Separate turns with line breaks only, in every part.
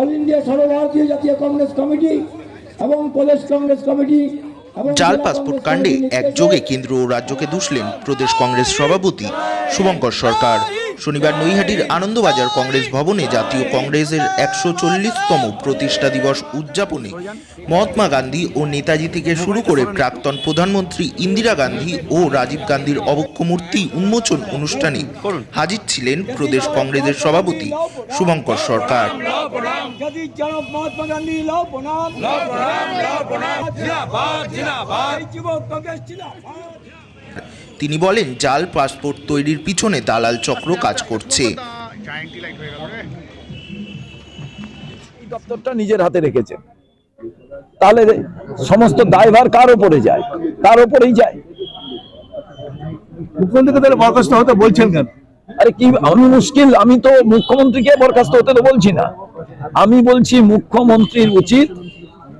All India সর্বভারতীয় জাতীয় Congress committee এবং প্রদেশ কংগ্রেস কমিটি
জেলা পাসপোর্ট কাণ্ডে একযোগে কেন্দ্র ও রাজ্যকে দুষলেন প্রদেশ কংগ্রেস সভাপতি শুভঙ্কর সরকার। শনিবার নৈহাটির আনন্দবাজার কংগ্রেস ভবনে জাতীয় কংগ্রেসের একশো চল্লিশতম প্রতিষ্ঠা দিবস উদযাপনে মহাত্মা গান্ধী ও নেতাজি থেকে শুরু করে প্রাক্তন প্রধানমন্ত্রী ইন্দিরা গান্ধী ও রাজীব গান্ধীর অবক্ষ মূর্তি উন্মোচন অনুষ্ঠানে হাজির ছিলেন প্রদেশ কংগ্রেসের সভাপতি শুভঙ্কর সরকার। তিনি বলেন জাল পাসপোর্ট তৈরির পিছনে দালাল চক্র কাজ করছে।
দপ্তরটা নিজের হাতে রেখেছে। তাহলে সমস্ত দায়ভার কার উপরে যায়? কার উপরেই যায়?
মুখ্যমন্ত্রীকে তাহলে বরখাস্ত হতে বলছেন কেন?
আরে কি আমি মুশকিল আমি তো মুখ্যমন্ত্রীকে বরখাস্ত হতে তো বলছি না। আমি বলছি মুখ্যমন্ত্রীর উচিত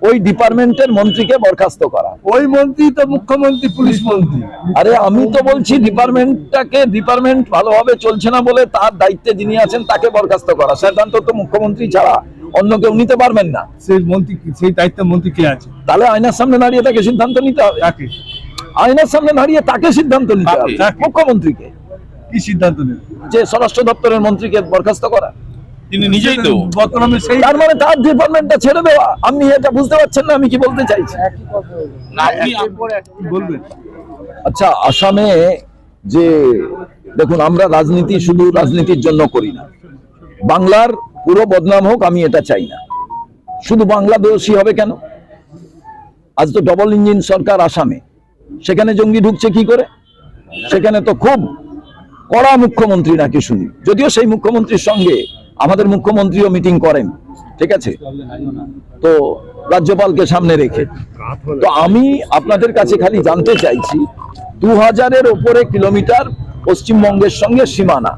ওই ডিপার্টমেন্টের মন্ত্রীকে বরখাস্ত করা।
ওই মন্ত্রী তো মুখ্যমন্ত্রী পুলিশ মন্ত্রী।
আরে আমি তো বলছি ডিপার্টমেন্টটাকে ডিপার্টমেন্ট ভালোভাবে চলছে না বলে তার দায়িত্বে যিনি আছেন তাকে বরখাস্ত করা। সিদ্ধান্ত তো মুখ্যমন্ত্রী ছাড়া অন্য কেউ নিতে পারবেন না।
সেই মন্ত্রী সেই দায়িত্ব মন্ত্রী কে আছে?
তাহলে আয়নার সামনে দাঁড়িয়ে তাকে সিদ্ধান্ত নিতে হবে।
কাকে
আয়নার সামনে দাঁড়িয়ে তাকে সিদ্ধান্ত নিতে হবে? মুখ্যমন্ত্রীকে।
কি সিদ্ধান্ত নেবে?
যে স্বরাষ্ট্র দপ্তরের মন্ত্রীকে বরখাস্ত করা।
তিনি নিজেই তো বর্তমানে সেই
তার মানে তার ডিপার্টমেন্টটা ছেড়ে দেওয়া। আপনি এটা বুঝতে পারছেন না আমি কি বলতে চাইছি?
বলবেন।
আচ্ছা আসামে যে দেখুন আমরা রাজনীতি শুধু রাজনীতির জন্য করি না। বাংলার পুরো বদনাম হোক আমি এটা চাই না। শুধু বাংলা দোষী হবে কেন? আজ তো ডবল ইঞ্জিন সরকার আসামে। সেখানে জঙ্গি ঢুকছে কি করে? সেখানে তো খুব কড়া মুখ্যমন্ত্রী নাকি শুনি। যদিও সেই মুখ্যমন্ত্রীর সঙ্গে আমাদের মুখ্যমন্ত্রীও মিটিং করেন, ঠিক আছে? তো রাজ্যপালকে সামনে রেখে। তো আমি আপনাদের কাছে খালি জানতে চাইছি দু হাজারের ওপরে কিলোমিটার পশ্চিমবঙ্গের সঙ্গে সীমানা।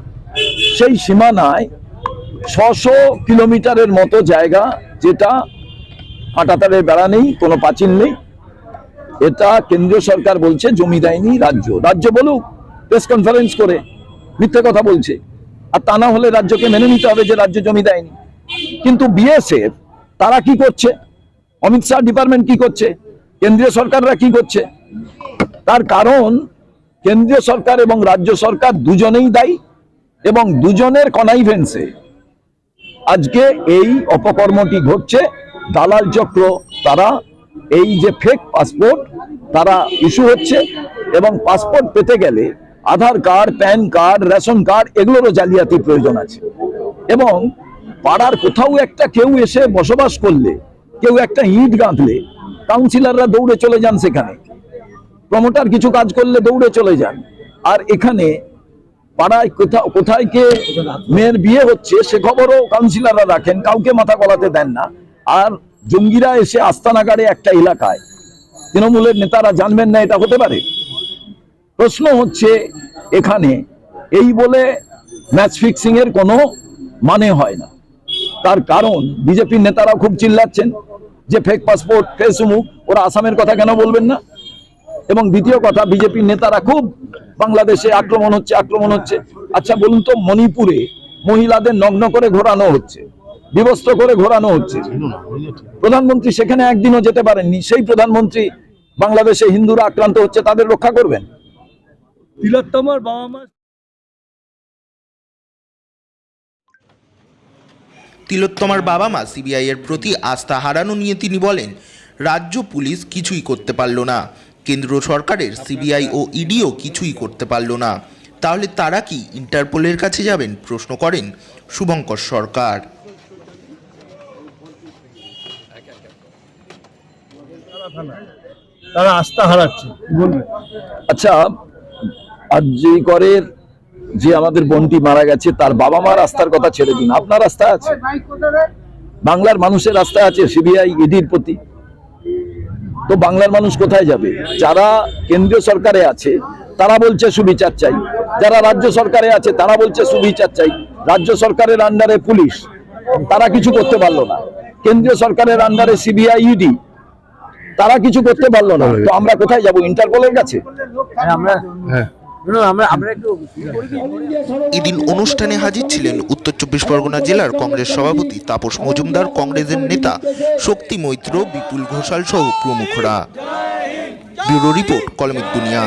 সেই সীমানায় ছশো কিলোমিটারের মতো জায়গা যেটা হাঁটাতারের বেড়া নেই, কোনো পাঁচিল নেই। এটা কেন্দ্রীয় সরকার বলছে, জমি দেয়নি রাজ্য। রাজ্য বলুক, প্রেস কনফারেন্স করে মিথ্যে কথা বলছে। আর তা না হলে রাজ্যকে মেনে নিতে হবে যে রাজ্য জমি দেয়নি। কিন্তু বিএসএফ, তারা কি করছে? অমিত শাহ ডিপার্টমেন্ট কি করছে? কেন্দ্রীয় সরকাররা কি করছে? তার কারণ, কেন্দ্রীয় সরকার এবং রাজ্য সরকার দুজনেই দায়ী এবং দুজনের কনাইভেন্সে আজকে এই অপকর্মটি ঘটছে। দালাল চক্র, তারা এই যে ফেক পাসপোর্ট তারা ইস্যু হচ্ছে এবং পাসপোর্ট পেতে গেলে Aadhaar card, PAN card, ration card, এগুলোরও জালিয়াতি প্রয়োজন আছে। এবং পাড়ার কোথাও একটা কেউ এসে বসবাস করলে, কেউ একটা ইট গাঁথলে কাউন্সিলররা দৌড়ে চলে যান সেখানে। প্রমোটার কিছু কাজ করলে দৌড়ে চলে যান। আর এখানে পাড়ায় কোথাও, কোথায় কে মেয়ের বিয়ে হচ্ছে, সে খবরও কাউন্সিলররা রাখেন, কাউকে মাথা গলাতে দেন না। আর জঙ্গিরা এসে আস্তানাগারে একটা এলাকায়, তৃণমূলের নেতারা জানবেন না এটা হতে পারে? প্রশ্ন হচ্ছে এখানে এই বলে ম্যাচ ফিক্সিং এর কোনো মানে হয় না। তার কারণ বিজেপির নেতারা খুব চিল্লাচ্ছেন যে ফেক পাসপোর্ট ফেস উমুক ওরা আসামের কথা কেন বলবেন না? এবং দ্বিতীয় কথা বিজেপির নেতারা খুব বাংলাদেশে আক্রমণ হচ্ছে আক্রমণ হচ্ছে। আচ্ছা বলুন তো, মণিপুরে মহিলাদের নগ্ন করে ঘোরানো হচ্ছে, বিবস্ত্র করে ঘোরানো হচ্ছে। প্রধানমন্ত্রী সেখানে একদিনও যেতে পারেননি, সেই প্রধানমন্ত্রী বাংলাদেশে হিন্দুরা আক্রান্ত হচ্ছে, তাদের রক্ষা করবেন?
তিলোত্তমার বাবা মা
তিলোত্তমার বাবা মা সিবিআই এর প্রতি আস্থা হারানো নিয়ে তিনি বলেন রাজ্য পুলিশ কিছুই করতে পারল না। কেন্দ্র সরকারের সিবিআই ও ইডিও কিছুই করতে পারল না। তাহলে তারা কি ইন্টারপোলের কাছে যাবেন? প্রশ্ন করেন শুভঙ্কর সরকার।
তারা আস্থা হারাচ্ছে।
আচ্ছা আর যে করের যে আমাদের বোনটি মারা গেছে তার বাবা মার রাস্তার কথা ছেড়ে দিন। আপনার আস্থা আছে। বাংলার মানুষের আস্থা আছে সিবিআই ইডির প্রতি। তো বাংলার মানুষ কোথায় যাবে? যারা কেন্দ্রীয় সরকারে আছে তারা বলছে সুবিচার চাই। যারা রাজ্য সরকারে আছে তারা বলছে সুবিচার চাই। রাজ্য সরকারের আন্ডারে পুলিশ। তারা কিছু করতে পারল না। কেন্দ্রীয় সরকারের আন্ডারে সিবিআই ইডি। তারা কিছু করতে পারল না। তো আমরা কোথায় যাব? ইন্টারপোলের কাছে?
আমরা আমরা একটু
এদিন অনুষ্ঠানে হাজির ছিলেন উত্তর চব্বিশ পরগনা জেলার কংগ্রেস সভাপতি তাপস মজুমদার, কংগ্রেসের নেতা শক্তি মৈত্র, বিপুল ঘোষাল সহ প্রমুখরা। ব্যুরো রিপোর্ট কলমিক দুনিয়া।